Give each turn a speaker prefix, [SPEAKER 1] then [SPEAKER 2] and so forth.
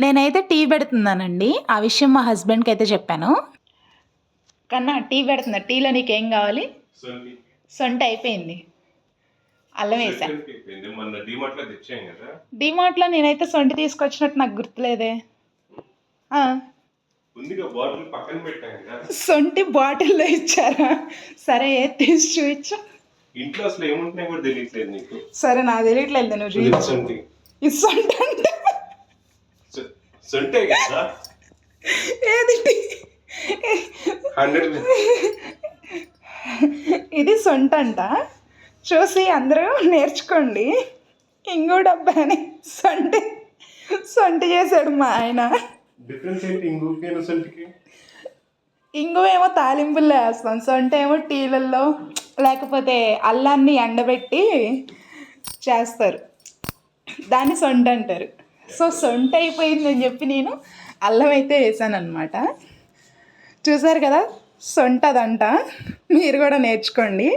[SPEAKER 1] నేనైతే టీ పెడుతున్నానండి. ఆ విషయం మా హస్బెండ్కి అయితే చెప్పాను. కన్నా టీ పెడుతున్నా. టీలో నీకేం కావాలి?
[SPEAKER 2] సొంటి.
[SPEAKER 1] అయిపోయింది. అల్లం వేసా. డిమార్ట్లో నేనైతే సొంటి తీసుకొచ్చినట్టు నాకు గుర్తులేదే. సొంటి బాటిల్లో ఇచ్చారా? సరే తీసి చూపించు.
[SPEAKER 2] ఇంట్లో అసలు ఏముంటున్నాయి కూడా తెలియట్లేదు నీకు.
[SPEAKER 1] సరే నాకు తెలియట్లేదు నువ్వు
[SPEAKER 2] ఇది
[SPEAKER 1] చూపించు.
[SPEAKER 2] సొంటి
[SPEAKER 1] ఇది సొంట అంటే
[SPEAKER 2] సొ- సొంటే కదా?
[SPEAKER 1] ఏది?
[SPEAKER 2] హండ్రెడ్
[SPEAKER 1] ఇది సొంట అంట. చూసి అందరూ నేర్చుకోండి. ఇంకో డబ్బాని సొంటి సొంటి చేశాడు మా ఆయన.
[SPEAKER 2] డిఫరెన్స్ ఏంటి ఇంకొక సొంటికి?
[SPEAKER 1] ఇంగు ఏమో తాలింపుల్లో వేస్తాం సొంట ఏమో టీలల్లో లేకపోతే అల్లాన్ని ఎండబెట్టి చేస్తారు. దాన్ని సొంట అంటారు. సో సొంట అయిపోయిందని చెప్పి నేను అల్లం అయితే వేసాను అనమాట చూసారు కదా? సొంటదంట. మీరు కూడా నేర్చుకోండి.